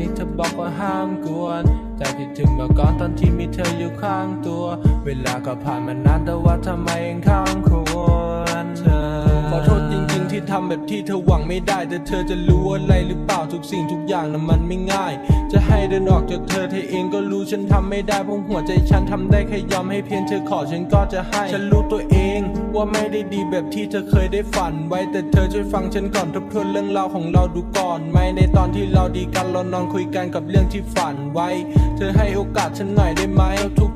นี่เธอบอกว่าห้ามกวน แต่คิดถึงเมื่อก่อนตอนที่มีเธออยู่ข้างตัว เวลาก็ผ่านมานานแต่ว่าทำไมยังข้าง ที่ทำแบบที่เธอหวังไม่ได้ แต่เธอจะรู้อะไรหรือเปล่าทุกสิ่งทุกอย่างนั้นมันไม่ง่าย จะให้เดินออกจากเธอเธอเองก็รู้ฉันทำไม่ได้เพราะหัวใจฉันทำได้แค่ยอมให้เพียงเธอขอฉันก็จะให้ฉันรู้ตัวเองว่าไม่ได้ดีแบบที่เธอเคยได้ฝันไว้แต่เธอช่วยฟังฉันก่อนทบทวนเรื่องราวของเราดูก่อนไหมในตอนที่เราดีกันเรานอนคุยกันกับเรื่องที่ฝันไว้ เธอให้โอกาสฉันหน่อยได้ไหม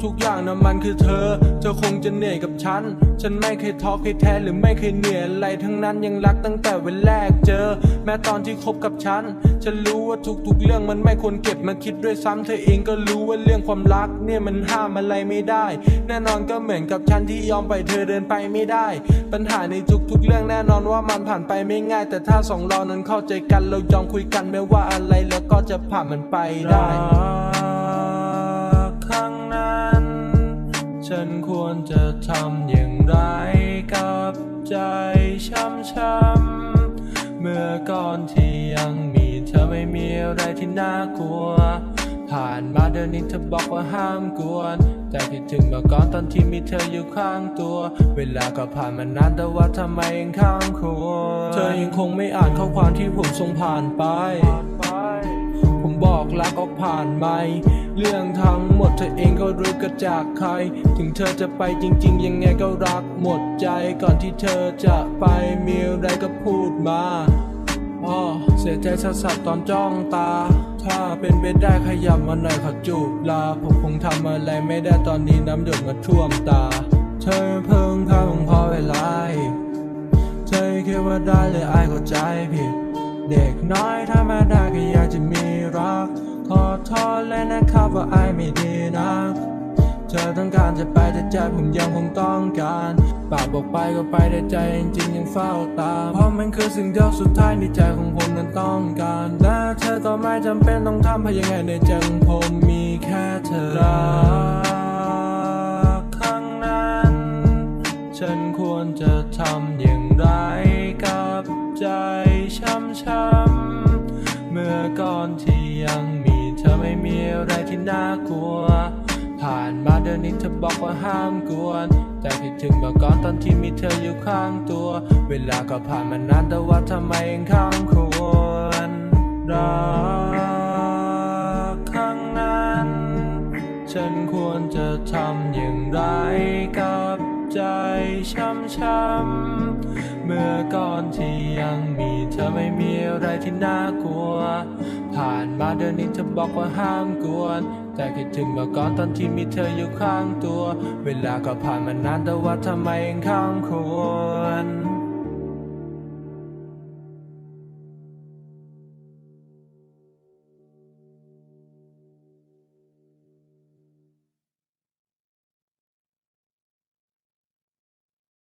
ทุกอย่างนะมันคือเธอ เธอคงจะเหนื่อยกับฉัน ฉันไม่เคยท้อเคยแท้หรือไม่เคยเหนื่อยอะไรทั้งนั้นยังรักตั้งแต่วันแรกเจอ แม้ตอนที่คบกับฉัน ฉันรู้ว่าทุกๆเรื่องมันไม่ควรเก็บมาคิดด้วยซ้ำเธอเองก็รู้ว่าเรื่องความรักเนี่ยมันห้ามอะไรไม่ได้ แน่นอนก็เหมือนกับฉันที่ยอมไปล่อยเธอเดินไปไม่ได้ ปัญหาในทุกๆเรื่องแน่นอนว่ามันผ่านไปไม่ง่าย แต่ถ้าสองเรานั้นเข้าใจกันเรายอมคุยกันไม่ว่าอะไรแล้วก็จะผ่านมันไปได้ ฉันควรจะทำอย่างไรกับใจช้ำๆเมื่อก่อนที่ยังมีเธอไม่มีอะไรที่น่ากลัว ผ่านมาเดือนนี้เธอบอกว่าห้ามกวน แต่คิดถึงเมื่อก่อนตอนที่มีเธออยู่ข้างตัว เวลาก็ผ่านมานานแต่ว่าทำไมยังข้างควเธอยังคงไม่อ่านข้อความที่ผมส่งผ่านไป ผมบอกรักออกผ่านไม่ เรื่องทั้งหมดเธอเองก็รู้ก็จากใคร ถึงเธอจะไปจริง ๆ ยังไงก็รักหมดใจก่อนที่เธอจะไปมีอะไรก็พูดมาอ้อเสียใจสัสๆตอนจ้องตา ถ้าเป็นไปได้ขยับมาหน่อยขอจูบลา ผมคงทำอะไรไม่ได้ตอนนี้น้ำหยดมาท่วมตา เธอเพิ่งพาผมพอเวลาเธอคิดว่าได้เลยอายเข้าใจผิด เด็กน้อยธรรมดาก็อยากจะมีรักขอ โทษเลยนะครับว่าอไม่ดีนะเธอต้องการจะไปแต่ใจผมยังคงต้องการปากบอกไปก็ไปแต่ใจจริงยังเฝ้าตาม เพราะมันคือสิ่งเดียวสุดท้ายในใจของผมนั้นต้องการ และเธอก็ไม่จำเป็นต้องทำเพราะยังไงในใจของผมมีแค่เธอรักครั้งนั้น ฉันควรจะทำอย่างไรกับใจช้ำๆเมื่อก่อนที่ ที่น่ากลัว ผ่านมาเดือนนี้เธอบอกว่าห้ามกวน แต่คิดถึงเมื่อก่อนตอนที่มีเธออยู่ข้างตัว เวลาก็ผ่านมานานแต่ว่าทำไมยังข้างควรรักครั้งนั้น ฉันควรจะทำอย่างไรกับใจช้ำๆ เมื่อก่อนที่ยังมีเธอไม่มีอะไรที่น่ากลัว ผ่านมาเดือนนี้เธอบอกว่าห้ามกวน แต่คิดถึงเมื่อก่อนตอนที่มีเธออยู่ข้างตัว เวลาก็ผ่านมานานแต่ว่าทำไมยังข้างควร